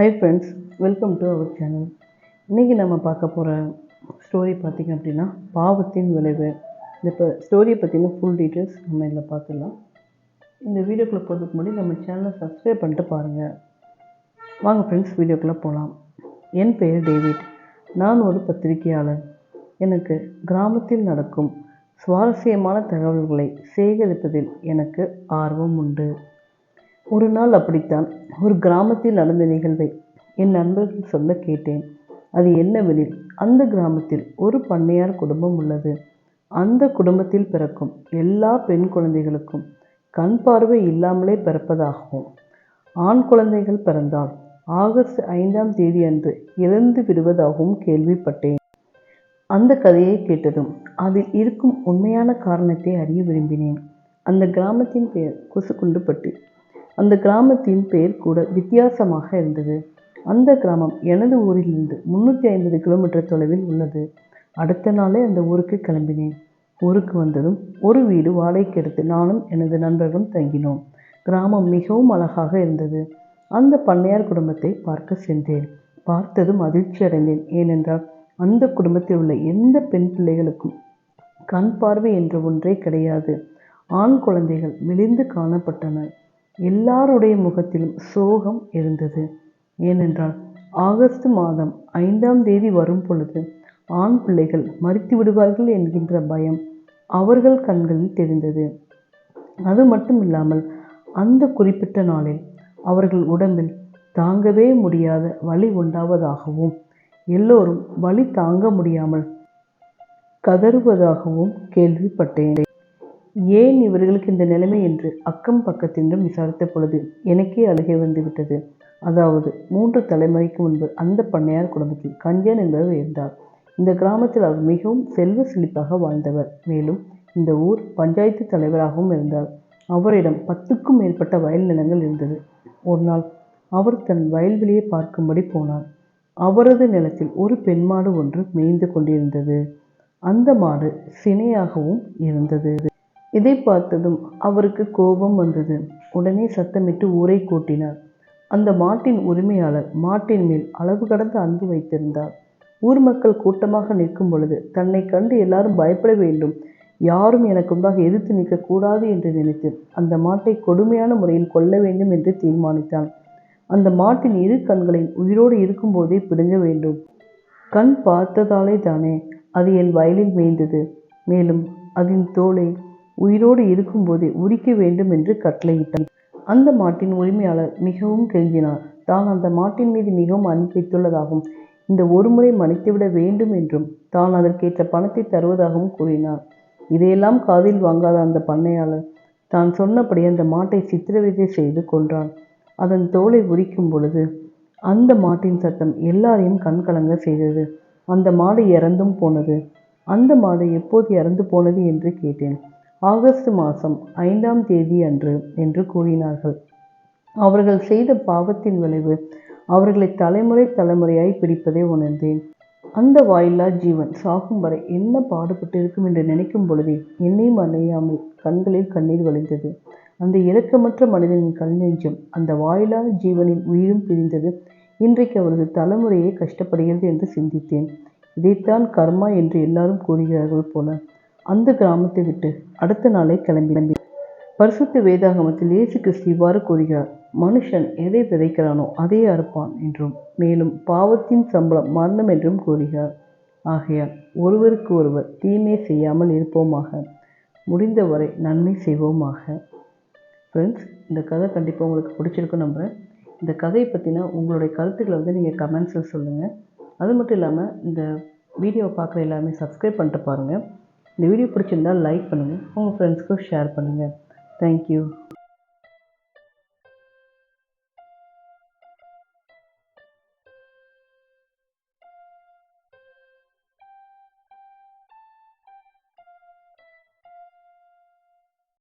Hi friends welcome to our channel இன்றைக்கி நம்ம பார்க்க போகிற ஸ்டோரி பார்த்திங்க அப்படின்னா பாவத்தின் விளைவு. இந்த இப்போ ஸ்டோரியை பற்றின ஃபுல் டீட்டெயில்ஸ் நம்ம இதில் பார்த்துடலாம். இந்த வீடியோக்குள்ளே போகிறதுக்கு முன்னாடி நம்ம சேனலை சப்ஸ்கிரைப் பண்ணிட்டு பாருங்கள் வாங்க ஃப்ரெண்ட்ஸ் வீடியோக்குள்ளே போகலாம் என் பெயர் டேவிட். நான் ஒரு பத்திரிகையாளர். எனக்கு கிராமத்தில் நடக்கும் சுவாரஸ்யமான தகவல்களை சேகரிப்பதில் எனக்கு ஆர்வம் உண்டு. ஒரு நாள் அப்படித்தான். ஒரு கிராமத்தில் நடந்த நிகழ்வை என் நண்பர்கள் சொல்ல கேட்டேன். அது என்னவெனில் அந்த கிராமத்தில் ஒரு பண்ணையார் குடும்பம் உள்ளது. அந்த குடும்பத்தில் பிறக்கும் எல்லா பெண் குழந்தைகளுக்கும் கண் பார்வை இல்லாமலே பிறப்பதாகவும் ஆண் குழந்தைகள் பிறந்தால் ஆகஸ்ட் ஐந்தாம் தேதி அன்று இறந்து விடுவதாகவும் கேள்விப்பட்டேன். அந்த கதையை கேட்டதும் அதில் இருக்கும் உண்மையான காரணத்தை அறிய விரும்பினேன். அந்த கிராமத்தின் பெயர் குசுகுண்டுப்பட்டி அந்த கிராமத்தின் பெயர் கூட வித்தியாசமாக இருந்தது. அந்த கிராமம் எனது ஊரிலிருந்து முந்நூற்றி ஐம்பது கிலோமீட்டர் தொலைவில் உள்ளது. அடுத்த நாளே அந்த ஊருக்கு கிளம்பினேன். ஊருக்கு வந்ததும் ஒரு வீடு வாடகைக்கு எடுத்து நானும் எனது நண்பர்களும் தங்கினோம். கிராமம் மிகவும் அழகாக இருந்தது. அந்த பண்ணையார் குடும்பத்தை பார்க்க சென்றேன். பார்த்ததும் அதிர்ச்சி அடைந்தேன். ஏனென்றால் அந்த குடும்பத்தில் உள்ள எந்த பெண் பிள்ளைகளுக்கும் கண் பார்வை என்ற ஒன்றே கிடையாது. ஆண் குழந்தைகள் மெலிந்து காணப்பட்டன. எல்லாருடைய முகத்திலும் சோகம் இருந்தது. ஏனென்றால் ஆகஸ்ட் மாதம் ஐந்தாம் தேதி வரும் பொழுது ஆண் பிள்ளைகள் மறித்து விடுவார்கள் என்கின்ற பயம் அவர்கள் கண்களில் தெரிந்தது. அது மட்டும் இல்லாமல் அந்த குறிப்பிட்ட நாளில் அவர்கள் உடம்பில் தாங்கவே முடியாத வலி உண்டாவதாகவும் எல்லோரும் வலி தாங்க முடியாமல் கதறுவதாகவும் கேள்விப்பட்டேன். ஏன் இவர்களுக்கு இந்த நிலைமை என்று அக்கம் பக்கத்தினிடம் விசாரித்த பொழுது எனக்கே அழுகை வந்துவிட்டது. அதாவது மூன்று தலைமுறைக்கு முன்பு அந்த பண்ணையார் குடும்பத்தில் கஞ்சன் என்பவர் இருந்தார் இந்த கிராமத்தில் அவர் மிகவும் செல்வ செழிப்பாக வாழ்ந்தவர். மேலும் இந்த ஊர் பஞ்சாயத்து தலைவராகவும் இருந்தார். அவரிடம் பத்துக்கும் மேற்பட்ட வயல் நிலங்கள் இருந்தது. ஒரு நாள் அவர் தன் வயல்வெளியை பார்க்கும்படி போனார். அவரது நிலத்தில் ஒரு பெண் மாடு ஒன்று மேய்ந்து கொண்டிருந்தது. அந்த மாடு சினையாகவும் இருந்தது. இதை பார்த்ததும் அவருக்கு கோபம் வந்தது. உடனே சத்தமிட்டு ஊரை கூட்டினார். அந்த மாட்டின் உரிமையாளர் மாட்டின் மேல் அளவு கடந்த அன்பு வைத்திருந்தார். ஊர் மக்கள் கூட்டமாக நிற்கும் பொழுது தன்னை கண்டு எல்லாரும் பயப்பட வேண்டும். யாரும் எனக்கு முன்பாக எதிர்த்து நிற்கக்கூடாது என்று நினைத்து அந்த மாட்டை கொடுமையான முறையில் கொல்ல வேண்டும் என்று தீர்மானித்தான். அந்த மாட்டின் இரு கண்களை உயிரோடு இருக்கும்போதே பிடுங்க வேண்டும். கண் பார்த்ததாலே தானே அது என் வயலில் மேய்ந்தது. மேலும் அதன் தோலை உயிரோடு இருக்கும்போதே உரிக்க வேண்டும் என்று கட்டளையிட்டான். அந்த மாட்டின் உரிமையாளர் மிகவும் கெஞ்சினார். தான் அந்த மாட்டின் மீது மிகவும் அன்பு வைத்துள்ளதாகவும் இந்த ஒருமுறை மன்னித்துவிட வேண்டும் என்றும் தான் அதற்கேற்ற பணத்தை தருவதாகவும் கூறினார். இதையெல்லாம் காதில் வாங்காத அந்த பண்ணையாளர் தான் சொன்னபடி அந்த மாட்டை சித்திரவதை செய்து கொன்றான். அதன் தோலை உரிக்கும் பொழுது அந்த மாட்டின் சத்தம் எல்லாரையும் கண்கலங்க செய்தது. அந்த மாடு இறந்தும் போனது. அந்த மாடு எப்போது இறந்து போனது என்று கேட்டேன். ஆகஸ்ட் மாதம் ஐந்தாம் தேதி அன்று என்று கூறினார்கள். அவர்கள் செய்த பாவத்தின் விளைவு அவர்களை தலைமுறை தலைமுறையாய் பிடிப்பதை உணர்ந்தேன். அந்த வாயில்லா ஜீவன் சாகும் வரை என்ன பாடுபட்டிருக்கும் என்று நினைக்கும் பொழுதே என்னையும் அணையாமல் கண்களில் கண்ணீர் வழிந்தது. அந்த இரக்கமற்ற மனிதனின் கல் நெஞ்சம் அந்த வாயிலா ஜீவனின் உயிரும் பிரிந்தது. இன்றைக்கு அவரது தலைமுறையே கஷ்டப்படுகிறது என்று சிந்தித்தேன். இதைத்தான் கர்மா என்று எல்லாரும் கூறுகிறார்கள் போல. அந்த கிராமத்தை விட்டு அடுத்த நாளே கிளம்பி. கிளம்பி பரிசுத்த வேதாகமத்தில் இயேசு கிறிஸ்து இவ்வாறு கூறுகிறார் மனுஷன் எதை விதைக்கிறானோ அதை அறுப்பான் என்றும் மேலும் பாவத்தின் சம்பளம் மரணம் என்றும் கூறுகிறார். ஆகையால் ஒருவருக்கு ஒருவர் தீமை செய்யாமல் இருப்போமாக முடிந்தவரை நன்மை செய்வோமாக. ஃப்ரெண்ட்ஸ் இந்த கதை கண்டிப்பாக உங்களுக்கு பிடிச்சிருக்கும் நம்புகிறேன் இந்த கதையை பற்றின உங்களுடைய கருத்துக்களை வந்து நீங்கள் கமெண்ட்ஸில் சொல்லுங்கள் அது மட்டும் இல்லாமல் இந்த வீடியோவை பார்க்குற எல்லாருமே சப்ஸ்கிரைப் பண்ணிட்டு பாருங்கள் இந்த வீடியோ பிடிச்சிருந்தால் லைக் பண்ணுங்கள் உங்கள் ஃப்ரெண்ட்ஸ்க்கும் ஷேர் பண்ணுங்கள் தேங்க்யூ